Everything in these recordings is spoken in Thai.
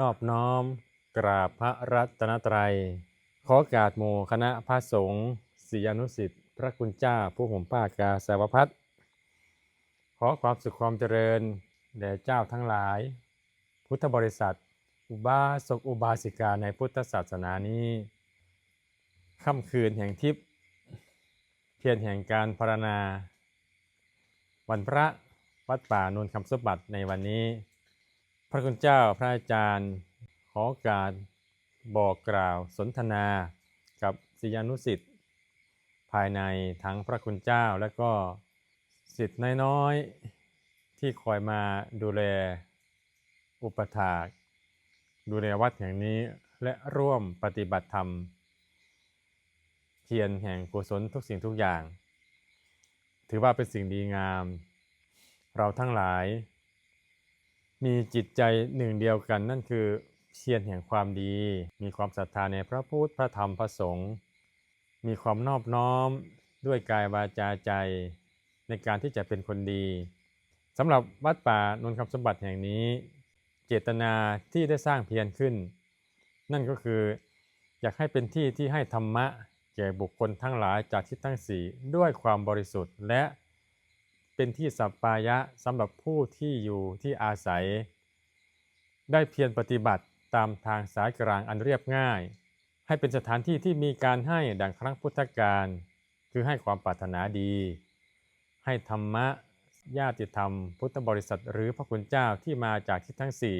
นอบน้อม กราบพระรัตนตรัย ขอกราบหมู่คณะพระสงฆ์ศิษยานุสิษย์พระคุณเจ้าผู้ห่มผ้ากาสาวพัดขอความสุขความเจริญแด่เจ้าทั้งหลาย พุทธบริษัท อุบาสกอุบาสิกาในพุทธศาสนานี้ค่ำคืนแห่งทิพย์เพียรแห่งการพารณา วันพระวัดป่านนคำสมบัติในวันนี้ พระคุณเจ้าพระอาจารย์ ขอการบอกกล่าวสนทนากับศิยานุสิษย์ภายในทั้งพระคุณเจ้าและก็สิทธิ์น้อยๆ ที่คอยมาดูแลอุปถากดูแลวัดแห่งนี้และร่วมปฏิบัติธรรม เพียรแห่งกุศลทุกสิ่งทุกอย่าง ถือว่าเป็นสิ่งดีงาม เราทั้งหลาย มีจิตใจหนึ่งเดียวกันนั่นคือเพียรแห่งความดี มีความศรัทธาในพระพุทธพระธรรมพระสงฆ์มีความนอบน้อมด้วยกายวาจาใจ ในการที่จะเป็นคนดีสำหรับวัดป่านนท์คำสมบัติแห่งนี้ เจตนาที่ได้สร้างเพียรขึ้น นั่นก็คืออยากให้เป็นที่ที่ให้ธรรมะแก่บุคคลทั้งหลายจากทิศทั้งสี่ด้วยความบริสุทธิ์และ เป็นที่สัปปายะสำหรับผู้ที่อยู่ที่อาศัย ได้เพียรปฏิบัติตามทางสายกลางอันเรียบง่าย ให้เป็นสถานที่ที่มีการให้ดังครั้งพุทธกาลคือให้ความปรารถนาดี ให้ธรรมะญาติธรรม พุทธบริษัทหรือพระคุณเจ้าที่มาจากทิศทั้งสี่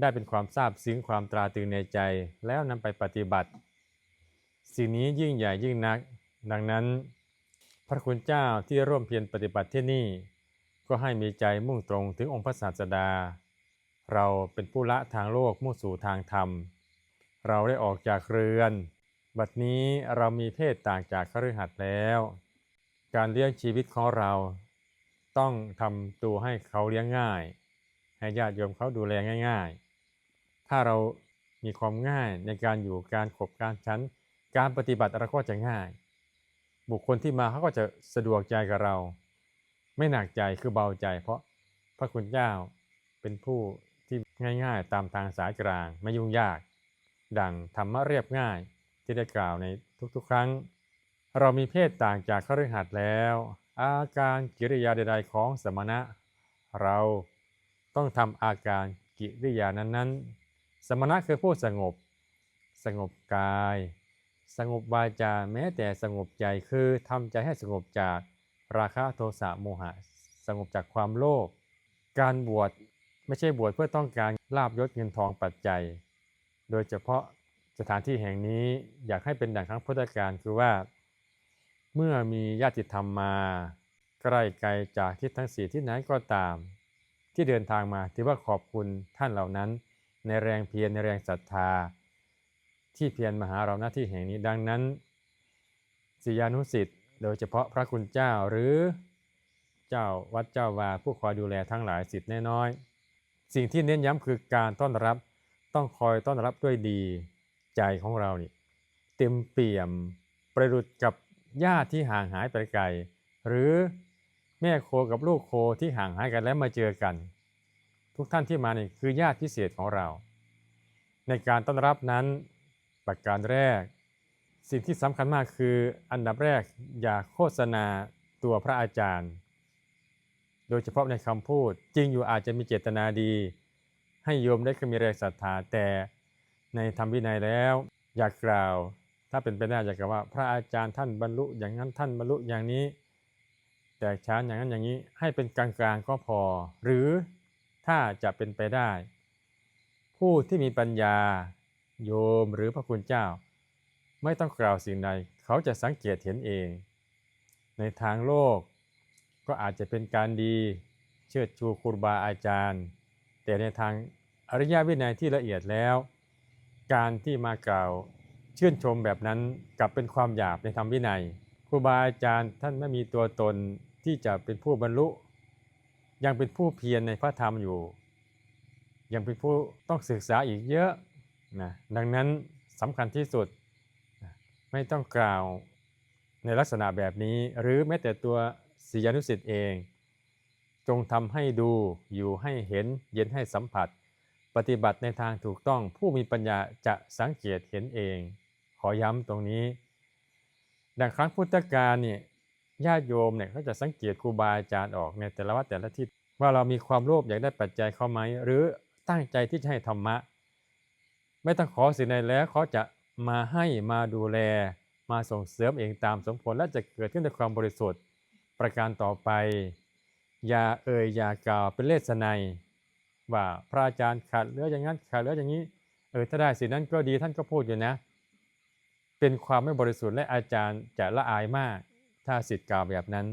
ได้เป็นความทราบซึ้งความตราตรึงในใจแล้วนำไปปฏิบัติ สิ่งนี้ยิ่งใหญ่ยิ่งนัก ดังนั้น พระคุณเจ้าที่ร่วมเพียรปฏิบัติที่นี่ ก็ให้มีใจมุ่งตรงถึงองค์พระศาสดา เราเป็นผู้ละทางโลกมุ่งสู่ทางธรรม เราได้ออกจากเรือน บัดนี้เรามีเพศต่างจากคฤหัสถ์แล้ว การเลี้ยงชีวิตของเรา ต้องทำตัวให้เขาเลี้ยงง่าย ให้ญาติโยมเขาดูแลง่าย ๆ ถ้าเรามีความง่ายในการอยู่การขบการชั้น การปฏิบัติเราก็จะง่าย บุคคลที่มาเขาก็จะสะดวกใจกับเรา ไม่หนักใจคือเบาใจ เพราะพระคุณเจ้าเป็นผู้ที่ง่ายๆ ตามทางสายกลางไม่ยุ่งยาก ดังธรรมะเรียบง่ายที่ได้กล่าวในทุกๆ ครั้ง เรามีเพศต่างจากคฤหัสถ์แล้ว อาการกิริยาใดๆของสมณะ เราต้องทำอาการกิริยานั้นๆ สมณะคือผู้สงบ สงบกาย สงบวาจาแม้แต่สงบใจคือทำใจให้สงบจากราคะโทสะโมหะ สงบจากความโลภการบวชไม่ใช่บวชเพื่อต้องการลาบยศเงินทองปัจจัย โดยเฉพาะสถานที่แห่งนี้อยากให้เป็นดังครั้งพุทธกาลคือว่า เมื่อมีญาติธรรมมาใกล้ไกลจากทิศทั้งสี่ที่ไหนก็ตาม ที่เดินทางมาถือว่าขอบคุณท่านเหล่านั้น ในแรงเพียรในแรงศรัทธา ที่เพียรมาหาเราหน้าที่แห่งนี้ดังนั้นศิยานุสิทธิ์โดยเฉพาะพระคุณเจ้าหรือเจ้าวัดเจ้าวาผู้คอยดูแลทั้งหลายสิทธิ์น้อย สิ่งที่เน้นย้ำคือการต้อนรับต้องคอยต้อนรับด้วยดีใจของเรานี่เต็มเปี่ยมประดุดกับญาติที่ห่างหายไปไกลหรือแม่โคกับลูกโคที่ห่างหายกันแล้วมาเจอกัน ทุกท่านที่มานี่คือญาติพิเศษของเรา ในการต้อนรับนั้น ประการแรก สิ่งที่สำคัญมากคืออันดับแรกอย่าโฆษณาตัวพระอาจารย์ โดยเฉพาะในคำพูดจริงอยู่อาจจะมีเจตนาดี ให้โยมได้คือมีแรงศรัทธาแต่ในธรรมวินัยแล้ว อยากกล่าว ถ้าเป็นไปได้อยากกล่าวว่า พระอาจารย์ท่านบรรลุอย่างนั้นท่านบรรลุอย่างนี้ แตกฉานอย่างนั้นอย่างนี้ให้เป็นกลางๆก็พอ หรือถ้าจะเป็นไปได้ ผู้ที่มีปัญญา โยมหรือพระคุณเจ้า ไม่ต้องกล่าวสิ่งใดเขาจะสังเกตเห็นเอง ในทางโลก ก็อาจจะเป็นการดีเชิดชูครูบาอาจารย์ แต่ในทางอริยวินัยที่ละเอียดแล้ว การที่มากล่าวชื่นชมแบบนั้นกลับเป็นความหยาบในธรรมวินัยครูบาอาจารย์ท่านไม่มีตัวตนที่จะเป็นผู้บรรลุ ยังเป็นผู้เพียรในพระธรรมอยู่ ยังเป็นผู้ต้องศึกษาอีกเยอะ นะดังนั้นสำคัญที่สุดไม่ต้องกล่าวในลักษณะแบบนี้ หรือแม้แต่ตัวศิยานุสิษย์เอง จงทำให้ดูอยู่ให้เห็นเย็นให้สัมผัส ปฏิบัติในทางถูกต้องผู้มีปัญญาจะสังเกตเห็นเอง ขอย้ำตรงนี้ ดังครั้งพุทธกาลเนี่ยญาติโยมเนี่ยเขาจะสังเกตครูบาอาจารย์ออกในแต่ละวัดแต่ละทิศว่าเรามีความโลภอยากได้ปัจจัยเขาไหมหรือตั้งใจที่จะให้ธรรมะ ไม่ต้องขอสิ่งใดแล้วเขาจะมาให้มาดูแล มาส่งเสริมเองตามสมผลและจะเกิดขึ้นด้วยความบริสุทธิ์ประการต่อไป อย่าเอ่ยอย่ากล่าวเป็นเลสไนยว่าพระอาจารย์ขาดเหลืออย่างนั้นขาดเหลืออย่างนี้เออถ้าได้สิ่งนั้นก็ดีท่านก็พูดอยู่นะ เป็นความไม่บริสุทธิ์และอาจารย์จะละอายมาก ถ้าสิทธิ์กล่าวแบบนั้น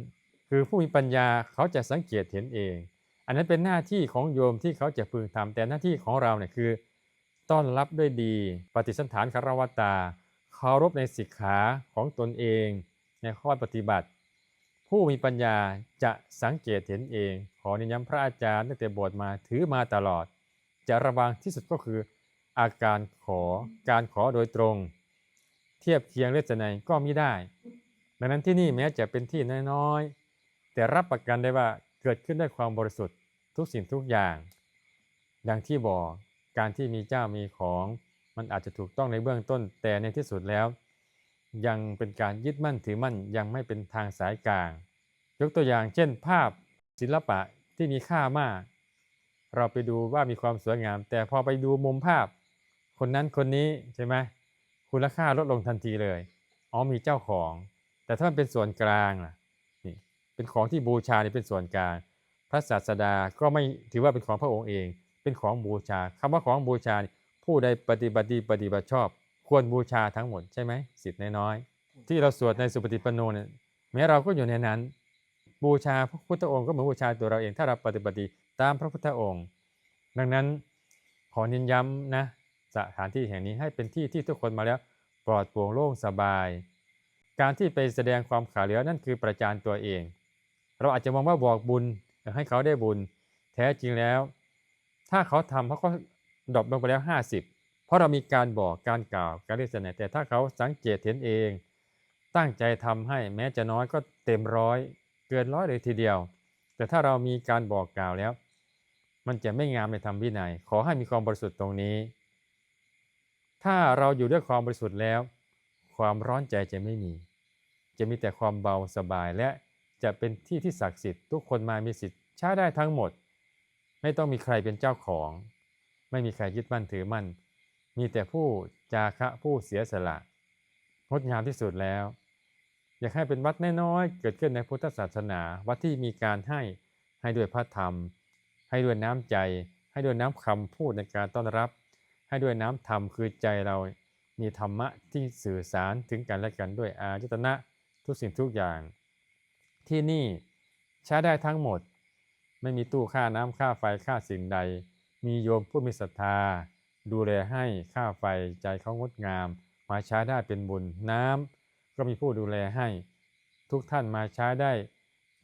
คือผู้มีปัญญาเขาจะสังเกตเห็นเอง อันนั้นเป็นหน้าที่ของโยมที่เขาจะพึงทำแต่หน้าที่ของเราเนี่ยคือ ต้อนรับด้วยดี ปฏิสันฐานคารวตาเคารพในสิกขาของตนเอง ในข้อปฏิบัติ ผู้มีปัญญาจะสังเกตเห็นเอง ขอเนิย้ำพระอาจารย์ตั้งแต่บวชมาถือมาตลอด จะระวังที่สุดก็คือ อาการขอการขอโดยตรง เทียบเคียงเลสไนยก็มิได้ ดังนั้นที่นี่แม้จะเป็นที่น้อยๆแต่รับประกันได้ว่าเกิดขึ้นด้วยความบริสุทธิ์ทุกสิ่งทุกอย่าง ดังที่บอก การที่มีเจ้ามีของ มันอาจจะถูกต้องในเบื้องต้น แต่ในที่สุดแล้ว ยังเป็นการยึดมั่นถือมั่นยังไม่เป็นทางสายกลาง ยกตัวอย่างเช่น ภาพศิลปะที่มีค่ามาก เราไปดูว่ามีความสวยงาม แต่พอไปดูมุมภาพ คนนั้นคนนี้ใช่ไหมคุณค่าลดลงทันทีเลยอ๋อมีเจ้าของ แต่ถ้ามันเป็นส่วนกลางล่ะนี่เป็นของที่บูชานี่เป็นส่วนกลาง พระศาสดาก็ไม่ถือว่าเป็นของพระองค์เอง เป็นของบูชาคำว่าของบูชา ผู้ใดปฏิบัติดีปฏิบัติชอบ ควรบูชาทั้งหมดใช่ไหมสิทธิ์น้อยๆที่เราสวดในสุปฏิปันโนเนี่ยแม้เราก็อยู่ในนั้น บูชาพระพุทธองค์ก็เหมือนบูชาตัวเราเองถ้าเราปฏิบัติตามพระพุทธองค์ ดังนั้นขอเน้นย้ำนะสถานที่แห่งนี้ให้เป็นที่ที่ทุกคนมาแล้วปลอดโปร่งโล่งสบาย การที่ไปแสดงความขาเหลือนั่นคือประจานตัวเอง เราอาจจะมองว่าบอกบุญให้เขาได้บุญ แท้จริงแล้ว ถ้าเขาทำเขาก็ดรอปลงไปแล้ว 50 เพราะเรามีการบอกการกล่าวการเรียกเสนอแต่ถ้าเขาสังเกตเห็นเอง ตั้งใจทำให้แม้จะน้อยก็เต็มร้อยเกินร้อยเลยทีเดียว แต่ถ้าเรามีการบอกกล่าวแล้ว มันจะไม่งามในธรรมวินัย ขอให้มีความบริสุทธิ์ตรงนี้ ถ้าเราอยู่ด้วยความบริสุทธิ์แล้ว ความร้อนใจจะไม่มี จะมีแต่ความเบาสบายและจะเป็นที่ที่ศักดิ์สิทธิ์ทุกคนมามีสิทธิ์ใช้ได้ทั้งหมด ไม่ต้องมีใครเป็นเจ้าของ ไม่มีใครยึดมั่นถือมั่น มีแต่ผู้จาคะผู้เสียสละงดงามที่สุดแล้ว อยากให้เป็นวัดน้อยๆเกิดขึ้นในพุทธศาสนา วัดที่มีการให้ให้ด้วยพระธรรม ให้ด้วยน้ำใจ ให้ด้วยน้ำคำพูดในการต้อนรับ ให้ด้วยน้ำธรรมคือใจเรามีธรรมะที่สื่อสารถึงกันและกันด้วยอาจตนะทุกสิ่งทุกอย่าง ที่นี่ใช้ได้ทั้งหมด ไม่มีตู้ค่าน้ำค่าไฟค่าสิ่งใด มีโยมผู้มีศรัทธา ดูแลให้ค่าไฟใจเขางดงาม มาใช้ได้เป็นบุญน้ำก็มีผู้ดูแลให้ ทุกท่านมาใช้ได้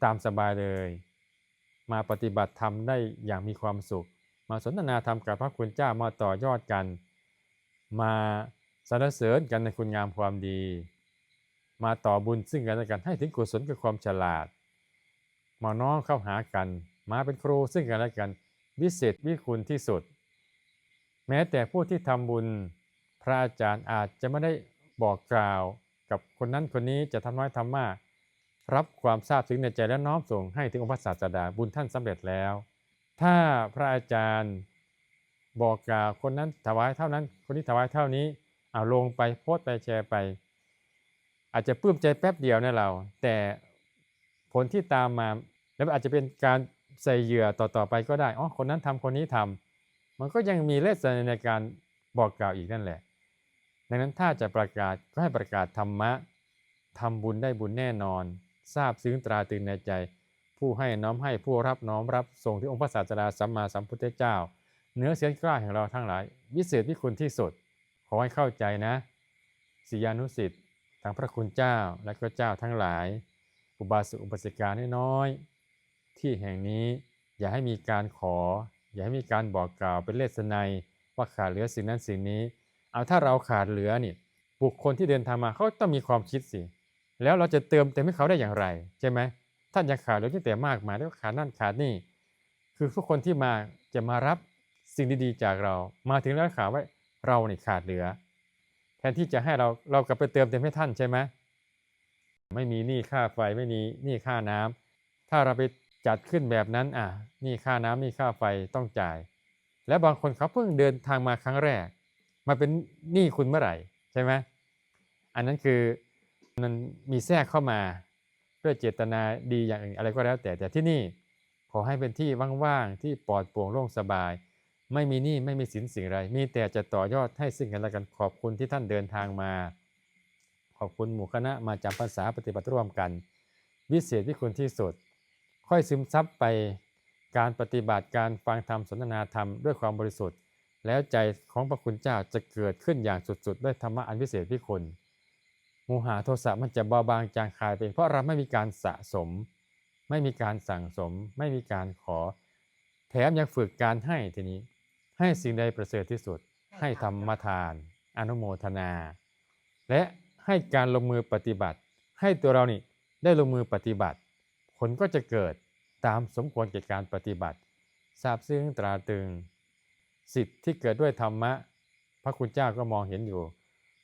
ตามสบายเลย มาปฏิบัติธรรมได้อย่างมีความสุข มาสนทนาธรรมกับพระคุณเจ้ามาต่อยอดกัน มาสรรเสริญกันในคุณงามความดี มาต่อบุญซึ่งกันและกันให้ถึงกุศลกับความฉลาด มาน้องเข้าหากัน มาเป็นครูซึ่งกันและกันวิเศษวิคุณที่สุด แม้แต่ผู้ที่ทำบุญ พระอาจารย์อาจจะไม่ได้บอกกล่าวกับคนนั้นคนนี้จะทำน้อยทำมาก รับความทราบซึ้งในใจและน้อมส่งให้ถึงองค์พระศาสดาบุญท่านสำเร็จแล้ว ถ้าพระอาจารย์บอกกล่าวคนนั้นถวายเท่านั้น คนนี้ถวายเท่านี้เอาลงไปโพสไปแชร์ไป อาจจะปลื้มใจแป๊บเดียวนะเรา แต่ผลที่ตามมาแล้วอาจจะเป็นการ ใส่เหยื่อต่อๆไปก็ได้ อ๋อ คนนั้นทำคนนี้ทำมันก็ยังมีเลสในการบอกกล่าวอีกนั่นแหละ ดังนั้นถ้าจะประกาศก็ให้ประกาศธรรมะทำบุญได้บุญแน่นอน ทราบซึ้งตราตรึงในใจ ผู้ให้น้อมให้ผู้รับน้อมรับส่งที่องค์พระศาสดาสัมมาสัมพุทธเจ้า เนื้อเสียงกล้าแห่งเราทั้งหลาย วิเศษวิคุณที่สุด ขอให้เข้าใจนะศิยานุสิทธิ์ทางพระคุณเจ้าและก็เจ้าทั้งหลาย อุบาสกอุบาสิกาน้อย ที่แห่งนี้อย่าให้มีการขอ อย่าให้มีการบอกกล่าวเป็นเลสไนว่าขาดเหลือสิ่งนั้นสิ่งนี้ เอาถ้าเราขาดเหลือนี่บุคคลที่เดินทางมาเขาต้องมีความคิดสิ แล้วเราจะเติมเต็มให้เขาได้อย่างไรใช่ไหมท่านยังขาดเหลือที่แต่มากมายแล้วขาดนั่นขาดนี่ คือทุกคนที่มาจะมารับสิ่งดีๆจากเรา มาถึงแล้วข่าวว่าเราเนี่ขาดเหลือ แทนที่จะให้เราเรากลับไปเติมเต็มให้ท่านใช่ไหมไม่มีหนี้ค่าไฟไม่มีหนี้ค่าน้ำถ้าเราไป จัดขึ้นแบบนั้นอะนี้ค่าน้ำนี้ค่าไฟต้องจ่าย และบางคนเขาเพิ่งเดินทางมาครั้งแรก มาเป็นหนี้คุณเมื่อไหร่ใช่ไหมอันนั้นคือมันมีแทรกเข้ามาด้วยเจตนาดีอย่างอื่นอะไรก็แล้วแต่แต่ที่นี่ขอให้เป็นที่ว่างๆที่ปลอดโปร่งโล่งสบาย ไม่มีหนี้ไม่มีสินสิ่งไร มีแต่จะต่อยอดให้ซึ่งกันและกันขอบคุณที่ท่านเดินทางมา ขอบคุณหมู่คณะมาจำภาษาปฏิบัติร่วมกัน วิเศษวิคุณที่สุด ค่อยซึมซับไปการปฏิบัติการฟังธรรมสนทนาธรรมด้วยความบริสุทธิ์ แล้วใจของพระคุณเจ้าจะเกิดขึ้นอย่างสุดๆ ด้วยธรรมะอันวิเศษวิคุณโมหะโทสะมันจะเบาบางจางคายไป เพราะเราไม่มีการสะสม ไม่มีการสั่งสม ไม่มีการขอ แถมยังฝึกการให้ทีนี้ ให้สิ่งใดประเสริฐที่สุด ให้ธรรมทาน อนุโมทนา และให้การลงมือปฏิบัติ ให้ตัวเรานี่ได้ลงมือปฏิบัติ ลก็จะเกิดตามสมควรแก่การปฏิบัติทราบซึ้งตราตรึง สิทธิ์ที่เกิดด้วยธรรมะ พระคุณเจ้าก็มองเห็นอยู่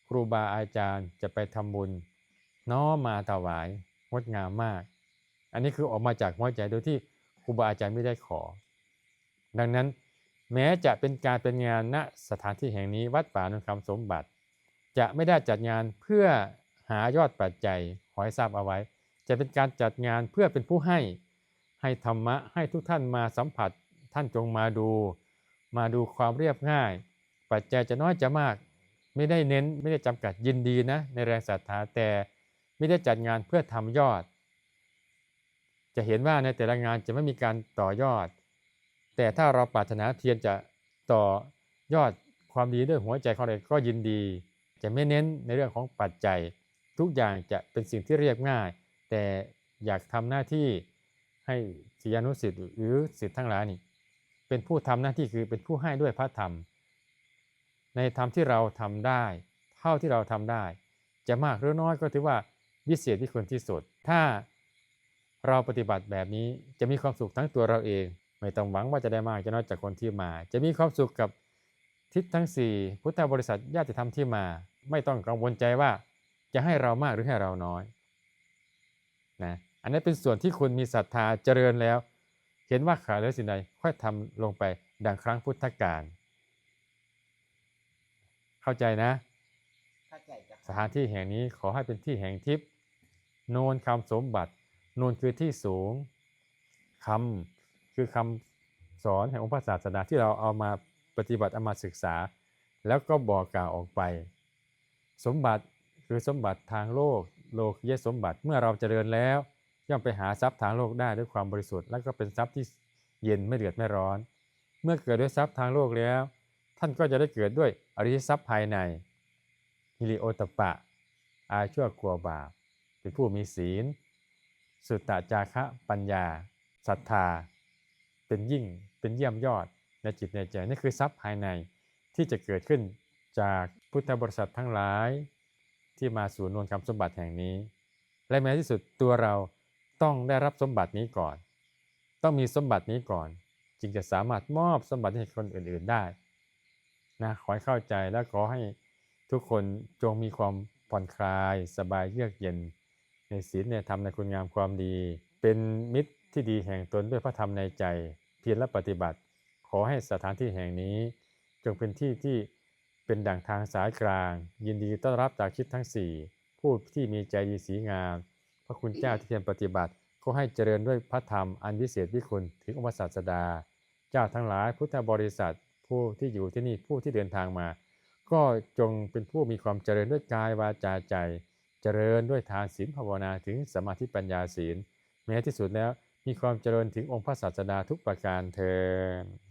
ครูบาอาจารย์จะไปทำบุญ น้อมมาถวายงดงามมาก อันนี้คือออกมาจากหัวใจโดยที่ครูบาอาจารย์ไม่ได้ขอ ดังนั้นแม้จะเป็นการเป็นงานณสถานที่แห่งนี้วัดป่านนคำสมบัติ จะไม่ได้จัดงานเพื่อหายอดปัจจัยขอให้ทราบเอาไว้ จะเป็นการจัดงานเพื่อเป็นผู้ให้ให้ธรรมะให้ทุกท่านมาสัมผัสท่านจงมาดู มาดูความเรียบง่าย ปัจจัยจะน้อยจะมาก ไม่ได้เน้นไม่ได้จำกัดยินดีนะในแรงศรัทธาแต่ไม่ได้จัดงานเพื่อทำยอด จะเห็นว่าในแต่ละงานจะไม่มีการต่อยอด แต่ถ้าเราปรารถนาเทียนจะต่อยอดความดีด้วยหัวใจของเราก็ยินดี จะไม่เน้นในเรื่องของปัจจัย ทุกอย่างจะเป็นสิ่งที่เรียบง่าย แต่อยากทำหน้าที่ให้ศิยานุสิษย์หรือสิทธิ์ทั้งหลายนี่เป็นผู้ทำหน้าที่คือเป็นผู้ให้ด้วยพระธรรม ในธรรมที่เราทำได้ เท่าที่เราทำได้ จะมากหรือน้อยก็ถือว่าวิเศษที่ควรที่สุด ถ้าเราปฏิบัติแบบนี้จะมีความสุขทั้งตัวเราเอง ไม่ต้องหวังว่าจะได้มากจะน้อยจากคนที่มา จะมีความสุขกับทิศทั้ง 4 พุทธบริษัทญาติธรรมที่มา ไม่ต้องกังวลใจว่าจะให้เรามากหรือให้เราน้อย นะอันนี้เป็นส่วนที่คุณมีศรัทธาเจริญแล้ว เห็นว่าขาดเหลือสิ่งใดค่อยทำลงไปดังครั้งพุทธกาลเข้าใจนะเข้าใจจ้ะสถานที่แห่งนี้ขอให้เป็นที่แห่งทิพย์โนนคำสมบัติ โนนคือที่สูงคำคือคำสอนแห่งองค์พระศาสดาที่เราเอามาปฏิบัติเอามาศึกษา แล้วก็บอกกล่าวออกไป สมบัติคือสมบัติทางโลก โลกยสมบัติเมื่อเราจเจริญแล้ว ย่อมไปหาทรัพย์ทางโลกได้ด้วยความบริสุทธิ์และก็เป็นทรัพย์ที่เย็นไม่เดือดไม่ร้อน เมื่อเกิดด้วยทรัพย์ทางโลกแล้ว ท่านก็จะได้เกิดด้วยอริยทรัพย์ภายในฮิริโอตปะ อาชั่วกลัวบาปเป็นผู้มีศีล สุตตะจาคะปัญญาศรัทธา เป็นยิ่งเป็นเยี่ยมยอดในจิตในใจนี่คือทรัพย์ภายในที่จะเกิดขึ้นจากพุทธบริษัททั้งหลาย ที่มาสู่นวลคำสมบัติแห่งนี้ และแม้ที่สุดตัวเราต้องได้รับสมบัตินี้ก่อน ต้องมีสมบัตินี้ก่อน จึงจะสามารถมอบสมบัติให้คนอื่นๆได้นะขอให้เข้าใจและขอให้ทุกคนจงมีความผ่อนคลาย สบายเยือกเย็น ในศีลในธรรมในคุณงามความดี เป็นมิตรที่ดีแห่งตนด้วยพระธรรมในใจ เพียรและปฏิบัติ ขอให้สถานที่แห่งนี้ จงเป็นที่ที่ เป็นด่างทางสายกลาง ยินดีต้อนรับจากคิดทั้งสี่ผู้ที่มีใจดีสีงาม พระคุณเจ้าที่เพียรปฏิบัติก็ให้เจริญด้วยพระธรรมอันวิเศษวิคุณถึงองค์พระศาสดา เจ้าทั้งหลายพุทธบริษัท ผู้ที่อยู่ที่นี่ผู้ที่เดินทางมา ก็จงเป็นผู้มีความเจริญด้วยกายวาจาใจ เจริญด้วยทานศีลภาวนาถึงสมาธิปัญญาศีล แม้ที่สุดแล้วมีความเจริญถึงองค์พระศาสดาทุกประการเทอ